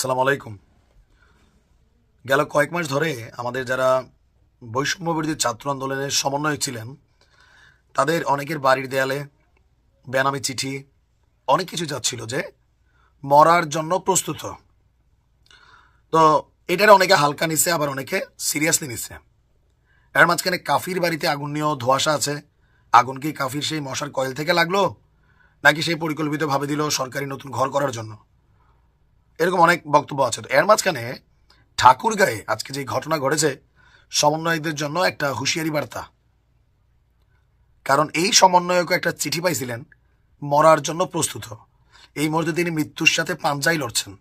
সালাম আলাইকুম। গেল কয়েক মাস ধরে আমাদের যারা বৈষম্য বিরোধী ছাত্র আন্দোলনের সমন্বয়ক ছিলেন, তাদের অনেকের বাড়ির দেয়ালে বেনামি চিঠি, অনেক কিছু যাচ্ছিল যে মরার জন্য প্রস্তুত। তো এটার অনেকে হালকা নিছে, আবার অনেকে সিরিয়াসলি নিছে। এর মাঝখানে কাফির বাড়িতে আগুন নিয়েও ধোঁয়াশা আছে। আগুন কি কাফির সেই মশার কয়েল থেকে লাগল, নাকি সেই পরিকল্পিতভাবে দিল সরকারি নতুন ঘর করার জন্য? এরকম অনেক বক্তব্য আছে। তো এর মাঝখানে ঠাকুর গায়ে আজকে যে ঘটনা ঘটেছে, সমন্বয়কদের জন্য একটা হুঁশিয়ারি বার্তা। কারণ এই সমন্বয়ক একটা চিঠি পাইছিলেন, মরার জন্য প্রস্তুত। এই মুহূর্তে তিনি মৃত্যুর সাথে পাঞ্জাই লড়ছেন।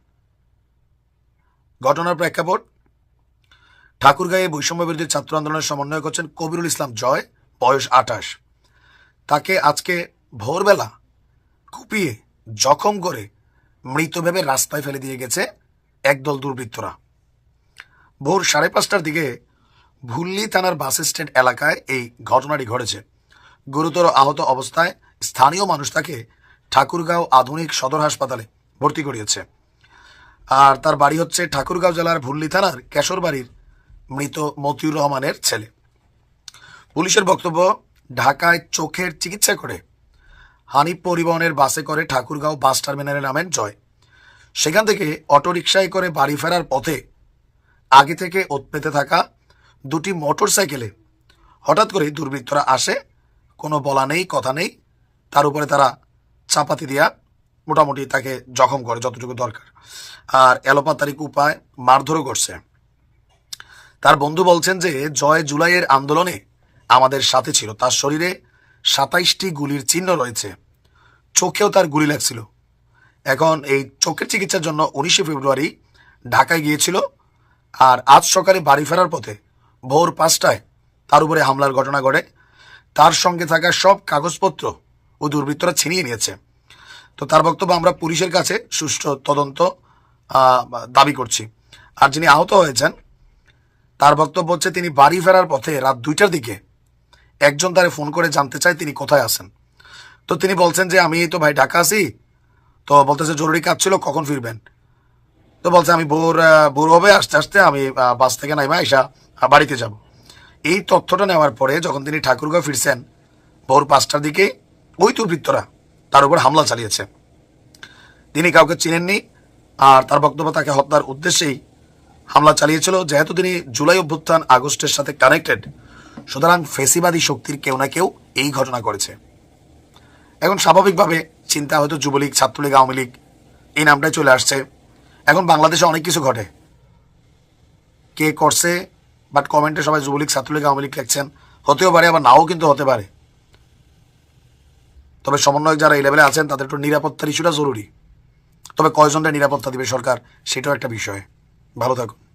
ঘটনার প্রেক্ষাপট ঠাকুরগাঁয়ে বৈষম্য বিরোধী ছাত্র আন্দোলনের সমন্বয়ক হচ্ছেন কবিরুল ইসলাম জয়, বয়স আঠাশ তাকে আজকে ভোরবেলা কুপিয়ে জখম করে মৃত ভেবে রাস্তায় ফেলে দিয়ে গেছে একদল দুর্বৃত্তরা। ভোর সাড়ে পাঁচটার দিকে ভুল্লি থানার বাস স্ট্যান্ড এলাকায় এই ঘটনাটি ঘটেছে। গুরুতর আহত অবস্থায় স্থানীয় মানুষ তাকে ঠাকুরগাঁও আধুনিক সদর হাসপাতালে ভর্তি করিয়েছে। আর তার বাড়ি হচ্ছে ঠাকুরগাঁও জেলার ভুল্লি থানার কেশরবাড়ির মৃত মতিউর রহমানের ছেলে। পুলিশের বক্তব্য, ঢাকায় চোখের চিকিৎসা করে হানিফ পরিবহনের বাসে করে ঠাকুরগাঁও বাস টার্মিনালে নামেন জয়। সেখান থেকে অটোরিকশায় করে বাড়ি ফেরার পথে আগে থেকে ওত পেতে থাকা দুটি মোটর সাইকেলে হঠাৎ করে দুর্বৃত্তরা আসে। কোনো বলা নেই, কথা নেই। তার উপরে তারা চাপাতি দিয়া মোটামুটি তাকে জখম করে যতটুকু দরকার। আর এলোপাতারিক উপায় মারধরও করছে। তার বন্ধু বলছেন যে, জয় জুলাইয়ের আন্দোলনে আমাদের সাথে ছিল। তার শরীরে সাতাইশটি গুলির চিহ্ন রয়েছে। চোখেও তার গুলি লাগছিল। এখন এই চোখের চিকিৎসার জন্য উনিশে ফেব্রুয়ারি ঢাকায় গিয়েছিল। আর আজ সকালে বাড়ি ফেরার পথে ভোর পাঁচটায় তার উপরে হামলার ঘটনা ঘটে। তার সঙ্গে থাকা সব কাগজপত্র ও দুর্বৃত্তরা ছিনিয়ে নিয়েছে। তো তার বক্তব্য আমরা পুলিশের কাছে সুষ্ঠু তদন্ত দাবি করছি। আর যিনি আহত হয়েছেন, তার বক্তব্য হচ্ছে তিনি বাড়ি ফেরার পথে রাত দুইটার দিকে একজন তারে ফোন করে জানতে চায় তিনি কোথায় আছেন। তো তিনি বলছেন যে, আমি তো ভাই ঢাকা আছি তো বলতেছে, জরুরি কাজ ছিল, কখন ফিরবেন? তো বলছে, আমি ভোর ভোর হবে, আস্তে আস্তে আমি বাস থেকে নাইমা আইসা বাড়িতে যাব। এই তথ্যটা নেওয়ার পরে যখন তিনি ঠাকুরগাঁও ফিরছেন, ভোর পাঁচটার দিকে ওই দুর্বৃত্তরা তার উপর হামলা চালিয়েছে। তিনি কাউকে চিনেননি, আর তার বক্তব্য তাকে হত্যার উদ্দেশ্যেই হামলা চালিয়েছিল। যেহেতু তিনি জুলাই অভ্যুত্থান আগস্টের সাথে কানেক্টেড, সুতরাং ফেসিবাদী শক্তির কেউ না কেউ এই ঘটনা করেছে। এখন স্বাভাবিকভাবে চিন্তা হয়তো যুবলীগ, ছাত্রলীগ, আওয়ামী লীগ, এই নামটাই চলে আসছে। এখন বাংলাদেশে অনেক কিছু ঘটে। কে করছে বাট কমেন্টে সবাই যুবলীগ, ছাত্রলীগ, আওয়ামী লীগ লিখছেন। হতেও পারে, আবার নাও কিন্তু হতে পারে। তবে সমন্বয়ক যারা এই লেভেলে আছেন, তাদের একটু নিরাপত্তার ইস্যুটা জরুরি। তবে কয়জনটা নিরাপত্তা দিবে সরকার, সেটাও একটা বিষয়। ভালো থাকুন।